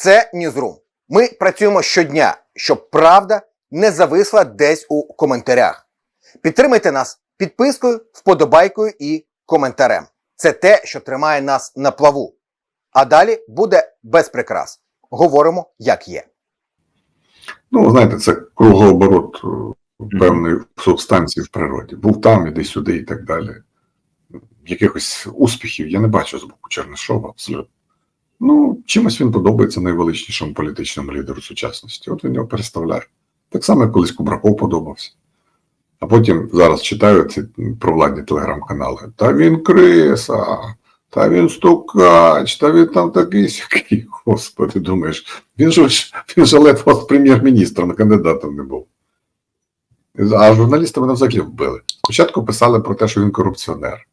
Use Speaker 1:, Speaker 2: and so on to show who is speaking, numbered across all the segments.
Speaker 1: Це Ньюзрум. Ми працюємо щодня, щоб правда не зависла десь у коментарях. Підтримайте нас підпискою, вподобайкою і коментарем. Це те, що тримає нас на плаву. А далі буде без прикрас. Говоримо, як є.
Speaker 2: Ну, знаєте, це кругооборот е, певної субстанції в природі. Був там, іди сюди і так далі. Якихось успіхів я не бачу з боку Чернишова абсолютно. Ну, чимось він подобається найвеличнішому політичному лідеру сучасності. От він його переставляє. Так само, як колись Кубраков подобався. А потім зараз читаю ці провладні телеграм-канали. Та він криса, та він стукач, та він там такий сякий. Господи, думаєш, він же, він же ледве прем'єр-міністром, кандидатом не був. А журналісти мене взагалі вбили. Спочатку писали про те, що він корупціонер.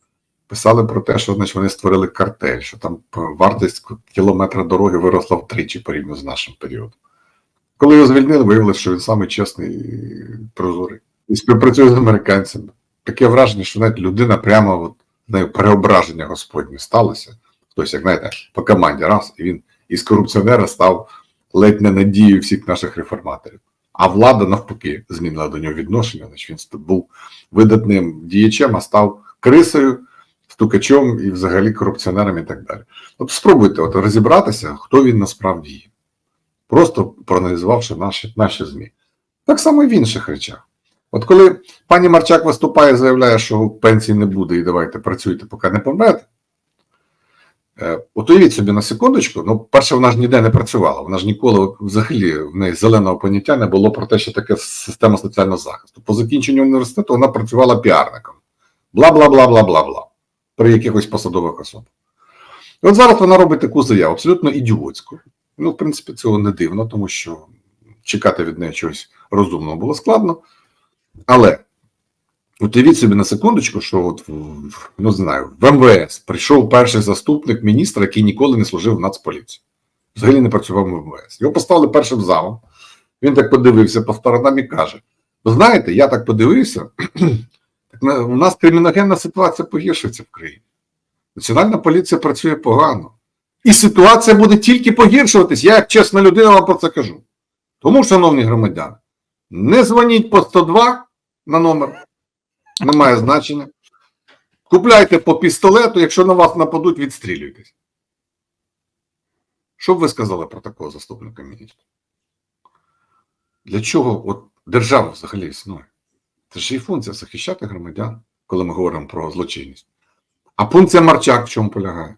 Speaker 2: Писали про те, що значить, вони створили картель, що там вартість кілометра дороги виросла втричі порівняно з нашим періодом. Коли його звільнили, виявилося, що він самий чесний і прозорий. І співпрацює з американцями. Таке враження, що навіть людина прямо от, нею переображення Господнє сталося. Хтось, як знаєте, по команді раз, і він із корупціонера став ледь не надією всіх наших реформаторів. А влада навпаки змінила до нього відношення. Значить, він був видатним діячем, а став крисою, стукачом і взагалі корупціонером і так далі. От спробуйте от розібратися, хто він насправді є. Просто проаналізувавши наші, наші ЗМІ. Так само і в інших речах. От коли пані Марчак виступає і заявляє, що пенсії не буде, і давайте працюйте, поки не помрете. Е, От уявіть собі на секундочку, ну, перше, вона ж ніде не працювала, вона ж ніколи взагалі в неї зеленого поняття не було про те, що таке система соціального захисту. По закінченню університету вона працювала піарником. Бла при якихось посадових особах. От зараз вона робить таку заяву, абсолютно ідіотську. Ну, в принципі, цього не дивно, тому що чекати від неї чогось розумного було складно. Але уявіть собі на секундочку, що от ну, знаю, в МВС прийшов перший заступник міністра, який ніколи не служив в Нацполіції. Взагалі не працював в МВС. Його поставили першим замом. Він так подивився по сторонам і каже: знаєте, я так подивився, у нас криміногенна ситуація погіршується в країні. Національна поліція працює погано. І ситуація буде тільки погіршуватись. Я, як чесна людина, вам про це кажу. Тому, шановні громадяни, не дзвоніть по 102 на номер, немає значення. Купляйте по пістолету, якщо на вас нападуть, відстрілюйтесь. Що б ви сказали про такого заступника міністра? Для чого от держава взагалі існує? Це ж її функція захищати громадян, коли ми говоримо про злочинність. А функція Марчак в чому полягає?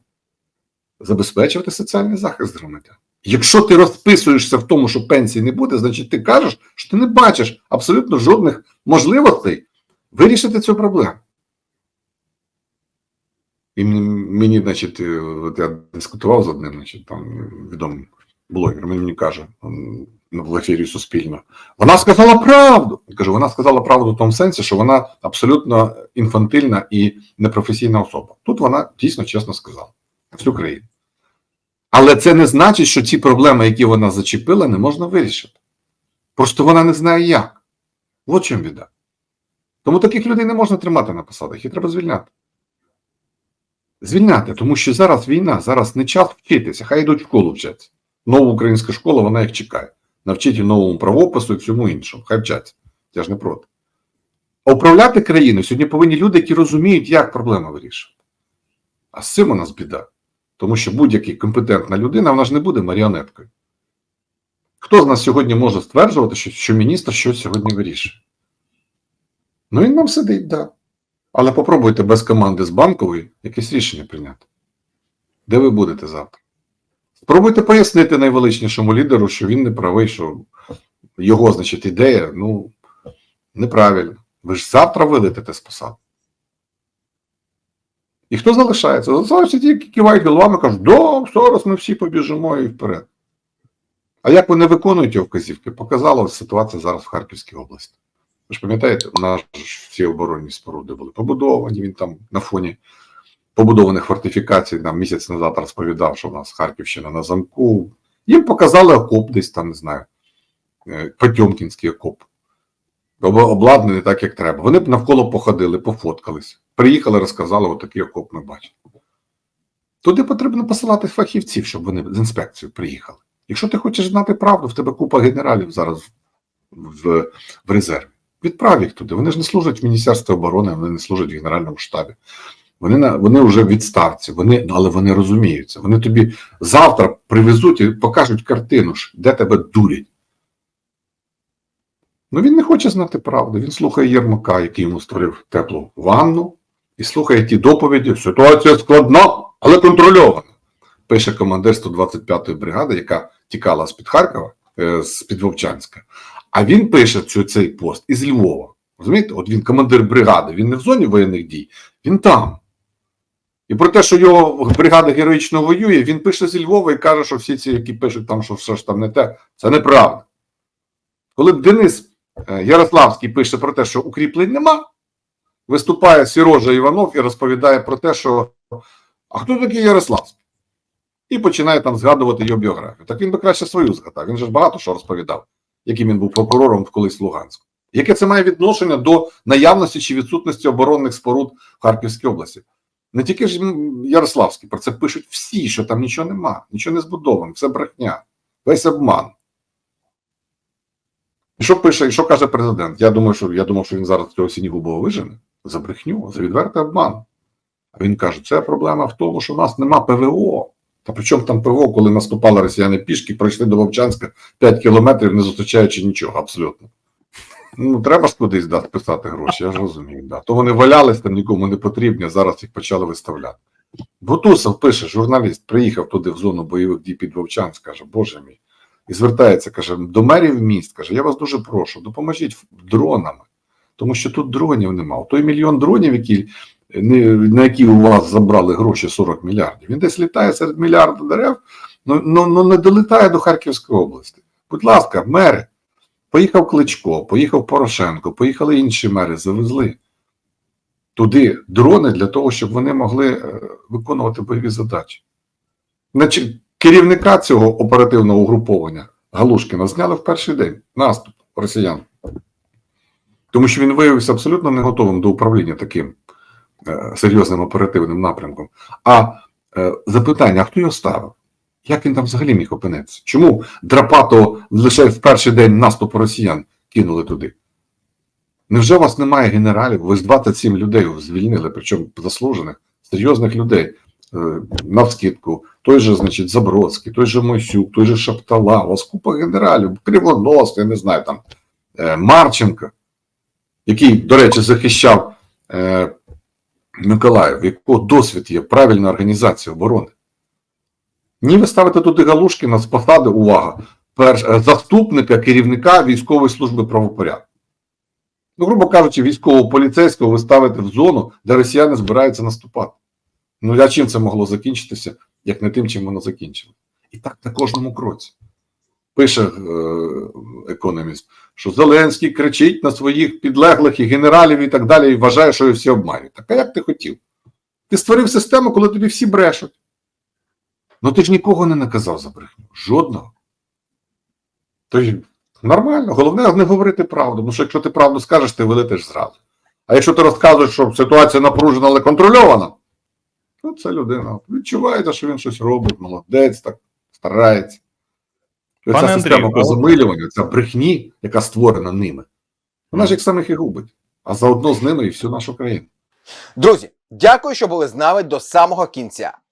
Speaker 2: Забезпечувати соціальний захист громадян. Якщо ти розписуєшся в тому, що пенсії не буде, значить ти кажеш, що ти не бачиш абсолютно жодних можливостей вирішити цю проблему. І мені, значить, е, от я дискутував з одним, значить, там відомим блогером, він мені каже в ефірі Суспільно. Вона сказала правду. Я кажу, вона сказала правду в тому сенсі, що вона абсолютно інфантильна і непрофесійна особа. Тут вона дійсно чесно сказала всю країну. Але це не значить, що ці проблеми, які вона зачепила, не можна вирішити. Просто вона не знає як. От чим біда. Тому таких людей не можна тримати на посадах, їх треба звільняти. Звільняти, тому що зараз війна, зараз не час вчитися, хай йдуть в школу вчаться. Нова українська школа, вона їх чекає. Навчить і новому правопису і всьому іншому. Хай вчаться. Я ж не проти. А управляти країною сьогодні повинні люди, які розуміють, як проблему вирішувати. А з цим у нас біда. Тому що будь-яка компетентна людина, вона ж не буде маріонеткою. Хто з нас сьогодні може стверджувати, що, що міністр щось сьогодні вирішує? Ну, він нам сидить, так. Да. Але попробуйте без команди з банкової якесь рішення прийняти. Де ви будете завтра? Спробуйте пояснити найвеличнішому лідеру, що він не правий, що його, значить, ідея, ну, неправильна. Ви ж завтра вилетите з посад. І хто залишається? Залишаються ті, які кивають головами, кажуть, да, зараз ми всі побіжимо і вперед. А як вони виконують його вказівки, показала ситуація зараз в Харківській області. Ви ж пам'ятаєте, у нас ж всі оборонні споруди були побудовані, він там на фоні побудованих фортифікацій нам місяць назад розповідав, що в нас Харківщина на замку. Їм показали окоп десь там, не знаю, е, Потьомкінський окоп. Обладнаний так, як треба. Вони б навколо походили, пофоткались. Приїхали, розказали, отакий окоп ми бачимо. Туди потрібно посилати фахівців, щоб вони з інспекцією приїхали. Якщо ти хочеш знати правду, в тебе купа генералів зараз в, в, резерві. Відправ їх туди. Вони ж не служать в Міністерстві оборони, вони не служать в Генеральному штабі. Вони вони вже відставці, вони, але вони розуміються. Вони тобі завтра привезуть і покажуть картину, де тебе дурять. Ну він не хоче знати правду. Він слухає Єрмака, який йому створив теплу ванну, і слухає ті доповіді. Ситуація складна, але контрольована. Пише командир 125-ї бригади, яка тікала з-під Харкова, е, з-під Вовчанська. А він пише цю, цей пост із Львова. Розумієте? От він командир бригади, він не в зоні воєнних дій, він там. І про те, що його бригада героїчно воює, він пише зі Львова і каже, що всі ці, які пишуть там, що все ж там не те, це неправда. Коли б Денис е, Ярославський пише про те, що укріплень нема, виступає Сірожа Іванов і розповідає про те, що а хто такий Ярославський? І починає там згадувати його біографію. Так він би краще свою згадав. Він же ж багато що розповідав, яким він був прокурором в колись Луганську. Яке це має відношення до наявності чи відсутності оборонних споруд в Харківській області? Не тільки ж Ярославський, про це пишуть всі, що там нічого нема, нічого не збудовано, все брехня, весь обман. І що пише, і що каже президент? Я думаю, що я думав, що він зараз цього Сінігубова вижене за брехню, за відвертий обман. А він каже: це проблема в тому, що в нас нема ПВО. Та при чому там ПВО, коли наступали росіяни пішки, пройшли до Вовчанська 5 кілометрів, не зустрічаючи нічого, абсолютно. Ну, треба ж кудись да, писати гроші, я ж розумію. Да. То вони валялись там нікому не потрібні, а зараз їх почали виставляти. Бутусов пише, журналіст, приїхав туди в зону бойових дій під Вовчанськ, каже, Боже мій. І звертається, каже, до мерів міст, каже, я вас дуже прошу, допоможіть дронами, тому що тут дронів нема. Той мільйон дронів, які, на які у вас забрали гроші 40 мільярдів, він десь літає серед мільярда дерев, ну, ну, ну не долітає до Харківської області. Будь ласка, мери, поїхав Кличко, поїхав Порошенко, поїхали інші мери, завезли туди дрони для того, щоб вони могли е, виконувати бойові задачі. Значить, керівника цього оперативного угруповання Галушкіна зняли в перший день наступ росіян. Тому що він виявився абсолютно не готовим до управління таким е, серйозним оперативним напрямком. А е, запитання: а хто його ставив? Як він там взагалі міг опинитися? Чому Драпато лише в перший день наступу росіян кинули туди? Невже у вас немає генералів? Ви ж 27 людей звільнили, причому заслужених, серйозних людей. Е, навскидку, той же, значить, Забродський, той же Мойсюк, той же Шаптала, у вас купа генералів, Кривонос, я не знаю, там, е, Марченко, який, до речі, захищав е, Миколаїв, якого досвід є правильна організація оборони. Ні, ви ставите туди Галушкіна з посади, увага, перш, е, заступника керівника військової служби правопорядку. Ну, грубо кажучи, військового поліцейського ви ставите в зону, де росіяни збираються наступати. Ну, а чим це могло закінчитися, як не тим, чим воно закінчило? І так на кожному кроці. Пише е, економіст, що Зеленський кричить на своїх підлеглих і генералів і так далі, і вважає, що їх всі обманюють. Так а як ти хотів? Ти створив систему, коли тобі всі брешуть. Ну ти ж нікого не наказав за брехню. Жодного. Тож нормально. Головне не говорити правду. Ну що якщо ти правду скажеш, ти вилетиш зразу. А якщо ти розказуєш, що ситуація напружена, але контрольована, то це людина відчувається, що він щось робить, молодець, так старається.
Speaker 3: Пане
Speaker 2: ця система
Speaker 3: а от-
Speaker 2: позамилювання, ця брехні, яка створена ними, вона ж їх самих і губить, а заодно з ними і всю нашу країну.
Speaker 1: Друзі, дякую, що були з нами до самого кінця.